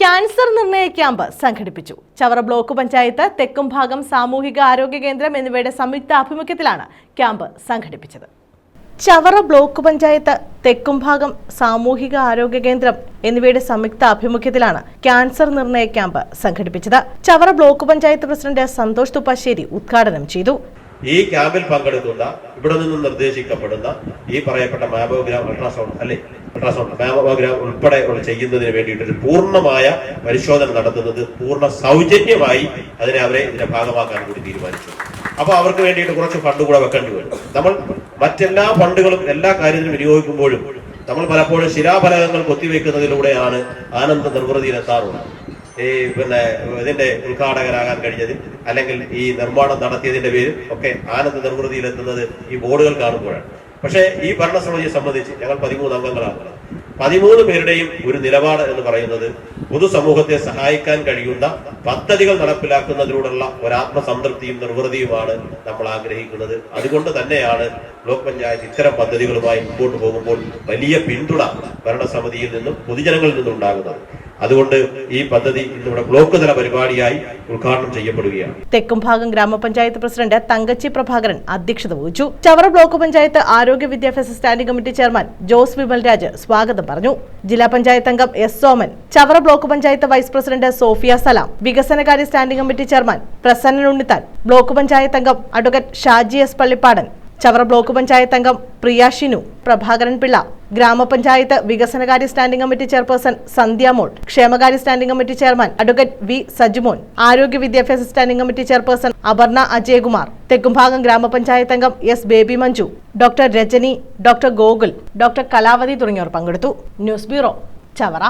Cancer നിർണയ camp സംഘടിപ്പിച്ചു. Chavara block panchayat തെക്കും ഭാഗം സാമൂഹിക ആരോഗ്യ കേന്ദ്രം എന്നിവയുടെ സംയുക്ത ആഭിമുഖ്യത്തിലാണ് ക്യാമ്പ് സംഘടിപ്പിച്ചത്. ചവറ ബ്ലോക്ക് പഞ്ചായത്ത് തെക്കും ഭാഗം സാമൂഹിക ആരോഗ്യ കേന്ദ്രം എന്നിവയുടെ സംയുക്ത ആഭിമുഖ്യത്തിലാണ് ക്യാൻസർ നിർണയ ക്യാമ്പ് സംഘടിപ്പിച്ചത്. ചവറ ബ്ലോക്ക് പഞ്ചായത്ത് പ്രസിഡന്റ് സന്തോഷ് തുപ്പാശ്ശേരി ഉദ്ഘാടനം ചെയ്തു. ഈ ക്യാമ്പിൽ പങ്കെടുക്കുന്ന ഇവിടെ നിന്ന് നിർദ്ദേശിക്കപ്പെടുന്ന ഈ പറയപ്പെട്ട മാമോഗ്രാം അൾട്രാസൗണ്ട് അല്ലെ? അൾട്രാസൗണ്ട് മാമോഗ്രാം ഉൾപ്പെടെ ചെയ്യുന്നതിന് വേണ്ടിയിട്ട് ഒരു പൂർണമായ പരിശോധന നടത്തുന്നത് പൂർണ സൗജന്യമായി അതിനെ അവരെ ഇതിന്റെ ഭാഗമാക്കാൻ കൂടി തീരുമാനിച്ചു. അപ്പൊ അവർക്ക് വേണ്ടിയിട്ട് കുറച്ച് ഫണ്ട് കൂടെ വെക്കേണ്ടി വരും. നമ്മൾ മറ്റെല്ലാ ഫണ്ടുകളും എല്ലാ കാര്യത്തിനും വിനിയോഗിക്കുമ്പോഴും നമ്മൾ പലപ്പോഴും ശിലാഫലകങ്ങൾ കൊത്തിവെക്കുന്നതിലൂടെയാണ് ആനന്ദ നിർവൃതിയിലെത്താറുള്ളത്. ഈ പിന്നെ ഇതിന്റെ ഉദ്ഘാടകരാകാൻ കഴിഞ്ഞതിൽ അല്ലെങ്കിൽ ഈ നിർമ്മാണം നടത്തിയതിന്റെ പേരിൽ ഒക്കെ ആനന്ദ നിർവൃതിയിലെത്തുന്നത് ഈ ബോർഡുകൾ കാണുമ്പോഴാണ്. പക്ഷേ ഈ ഭരണസമിതിയെ സംബന്ധിച്ച് ഞങ്ങൾ പതിമൂന്ന് അംഗങ്ങളാണ്. പതിമൂന്ന് പേരുടെയും ഒരു നിലപാട് എന്ന് പറയുന്നത് പൊതുസമൂഹത്തെ സഹായിക്കാൻ കഴിയുന്ന പദ്ധതികൾ നടപ്പിലാക്കുന്നതിലൂടെയുള്ള ഒരു ആത്മസംതൃപ്തിയും നിർവൃതിയുമാണ് നമ്മൾ ആഗ്രഹിക്കുന്നത്. അതുകൊണ്ട് തന്നെയാണ് ബ്ലോക്ക് പഞ്ചായത്ത് ഇത്തരം പദ്ധതികളുമായി മുമ്പോട്ട് പോകുമ്പോൾ വലിയ പിന്തുണ ഭരണസമിതിയിൽ നിന്നും പൊതുജനങ്ങളിൽ നിന്നും ഉണ്ടാകുന്നത്. അതുകൊണ്ട് ഈ പദ്ധതി ഇന്നിവിടെ ബ്ലോക്ക് തല പരിപാടിയായി ഉദ്ഘാടനം ചെയ്യപ്പെടുകയാണ്. തെക്കും ഭാഗം ഗ്രാമപഞ്ചായത്ത് പ്രസിഡന്റ് തങ്കച്ചി പ്രഭാകരൻ അധ്യക്ഷത വഹിച്ചു. ചവറ ബ്ലോക്ക് പഞ്ചായത്ത് ആരോഗ്യ വിദ്യാഭ്യാസ standing committee chairman Jose Vimal Raj സ്വാഗതം പറഞ്ഞു. ജില്ലാ പഞ്ചായത്ത് അംഗം S Soman Chavara block panchayat vice president Sophia Salam വികസനകാര്യ standing committee chairman Prasannan Unnithan block panchayat അംഗം advocate Shaji S Pallippadan Chavara block panchayat അംഗം പ്രിയ ഷിനു പ്രഭാകരൻ പിള്ള ഗ്രാമപഞ്ചായത്ത് വികസനകാര്യ സ്റ്റാൻഡിംഗ് കമ്മിറ്റി ചെയർപേഴ്സൺ സന്ധ്യാമോൾ ക്ഷേമകാര്യ standing committee chairman advocate V Sajumon ആരോഗ്യ വിദ്യാഭ്യാസ standing committee chairperson Aparna Ajayakumar Thekkumbhagam ഗ്രാമപഞ്ചായത്ത് അംഗം S Baby Manju doctor Rajani doctor Gokul doctor Kalavathi തുടങ്ങിയവർ പങ്കെടുത്തു. News bureau Chavara.